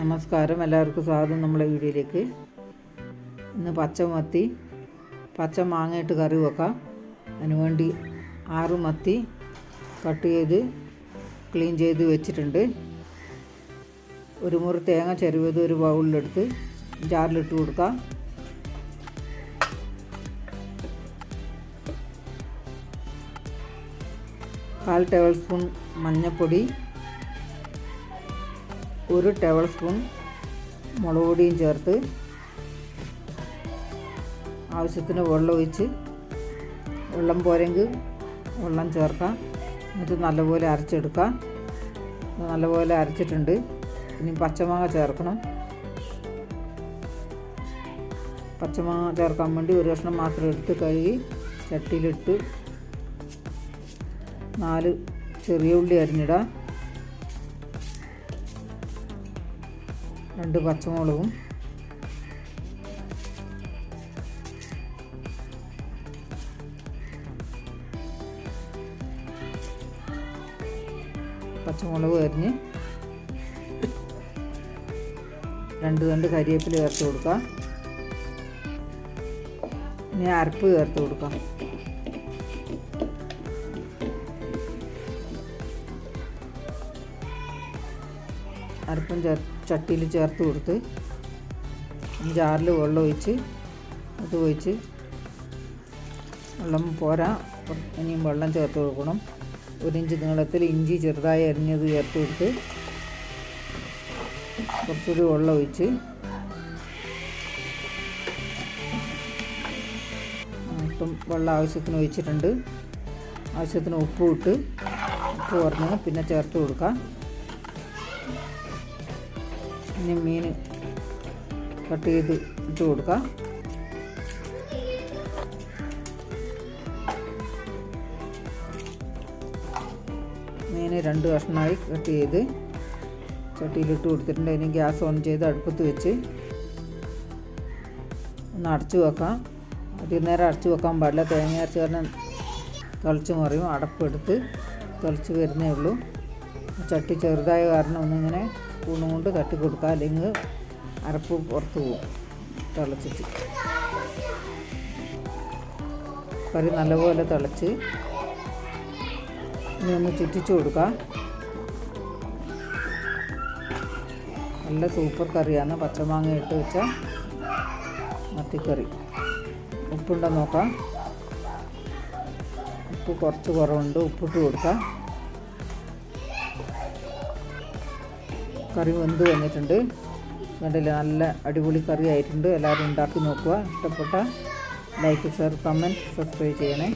നമസ്കാരം. എല്ലാവർക്കും സ്വാഗതം നമ്മളെ വീഡിയോയിലേക്ക്. ഇന്ന് പച്ചമത്തി പച്ച മാങ്ങയിട്ട് കറി വെക്കാം. അതിനുവേണ്ടി ആറ് മത്തി കട്ട് ചെയ്ത് ക്ലീൻ ചെയ്ത് വെച്ചിട്ടുണ്ട്. ഒരു മുറി തേങ്ങ ചെരുവത് ഒരു ബൗളിലെടുത്ത് ജാറിലിട്ട് കൊടുക്കാം. കാൽ ടേബിൾ സ്പൂൺ മഞ്ഞൾപ്പൊടി ഒരു ടേബിൾ സ്പൂൺ മുളക് പൊടിയും ചേർത്ത് ആവശ്യത്തിന് വെള്ളം ഒഴിച്ച് വെള്ളം പോരെങ്കിൽ വെള്ളം ചേർക്കാം. എന്നിട്ട് നല്ലപോലെ അരച്ചെടുക്കാം. നല്ലപോലെ അരച്ചിട്ടുണ്ട്. ഇനി പച്ചമാങ്ങ ചേർക്കണം. പച്ചമാങ്ങ ചേർക്കാൻ വേണ്ടി ഒരു കഷ്ണം മാത്രം എടുത്ത് കഴുകി ചട്ടിയിലിട്ട് നാല് ചെറിയ ഉള്ളി അരിഞ്ഞിടാം. രണ്ട് പച്ചമുളകും. പച്ചമുളക് അരിഞ്ഞ് രണ്ട് രണ്ട് കരിവേപ്പില ചേർത്ത് കൊടുക്കാം. ഇനി അരപ്പ് ചേർത്ത് കൊടുക്കാം. അരപ്പും ചേർ ചട്ടിയിൽ ചേർത്ത് കൊടുത്ത് ജാറിൽ വെള്ളം ഒഴിച്ച് അത് ഒഴിച്ച് വെള്ളം പോരാ. ഇനിയും വെള്ളം ചേർത്ത് കൊടുക്കണം. ഒരു നീളത്തിൽ ഇഞ്ചി ചെറുതായി അരിഞ്ഞത് ചേർത്ത് കൊടുത്ത് കുറച്ചൊരു വെള്ളം ഒഴിച്ച് ഇപ്പം വെള്ളം ആവശ്യത്തിന് ഒഴിച്ചിട്ടുണ്ട്. ആവശ്യത്തിന് ഉപ്പ് ഇട്ട് ഉപ്പ് കുറഞ്ഞ് പിന്നെ ചേർത്ത് കൊടുക്കാം. ഇനി മീൻ കട്ട് ചെയ്ത് ഇട്ട് കൊടുക്കാം. മീൻ രണ്ട് കഷ്ണമായി കട്ട് ചെയ്ത് ചട്ടിയിലിട്ട് കൊടുത്തിട്ടുണ്ട്. ഇനി ഗ്യാസ് ഓൺ ചെയ്ത് അടുപ്പത്ത് വെച്ച് ഒന്ന് അടച്ചു വെക്കാം. അധികം നേരം അടച്ചു വെക്കാൻ പാടില്ല. തേങ്ങ അരച്ച് കാരണം തിളച്ച് മറിയും. അടപ്പെടുത്ത് തിളച്ച് വരുന്നേ ഉള്ളൂ. ചട്ടി ചെറുതായ കാരണം ഒന്നിങ്ങനെ സ്പൂണും കൊണ്ട് തട്ടി കൊടുക്കുക അല്ലെങ്കിൽ അരപ്പ് പുറത്ത് പോകും. തിളച്ചിട്ട്. കറി നല്ലപോലെ തിളച്ച്. ഇനി ഒന്ന് ചുറ്റിച്ച് കൊടുക്കുക നല്ല സൂപ്പർ കറിയാണ്. പച്ചമാങ്ങ ഇട്ട് വെച്ച മത്തിക്കറി. ഉപ്പുണ്ടോ നോക്കാം. ഉപ്പ് കുറച്ച് കുറവുണ്ട്. ഉപ്പിട്ട് കൊടുക്കാം. കറി വെന്ത് വന്നിട്ടുണ്ട്. കണ്ടില്ല നല്ല അടിപൊളി കറി ആയിട്ടുണ്ട്. എല്ലാവരും ഉണ്ടാക്കി നോക്കുക. ഇഷ്ടപ്പെട്ട ലൈക്ക് ഷെയർ കമന്റ് സബ്സ്ക്രൈബ് ചെയ്യണേ.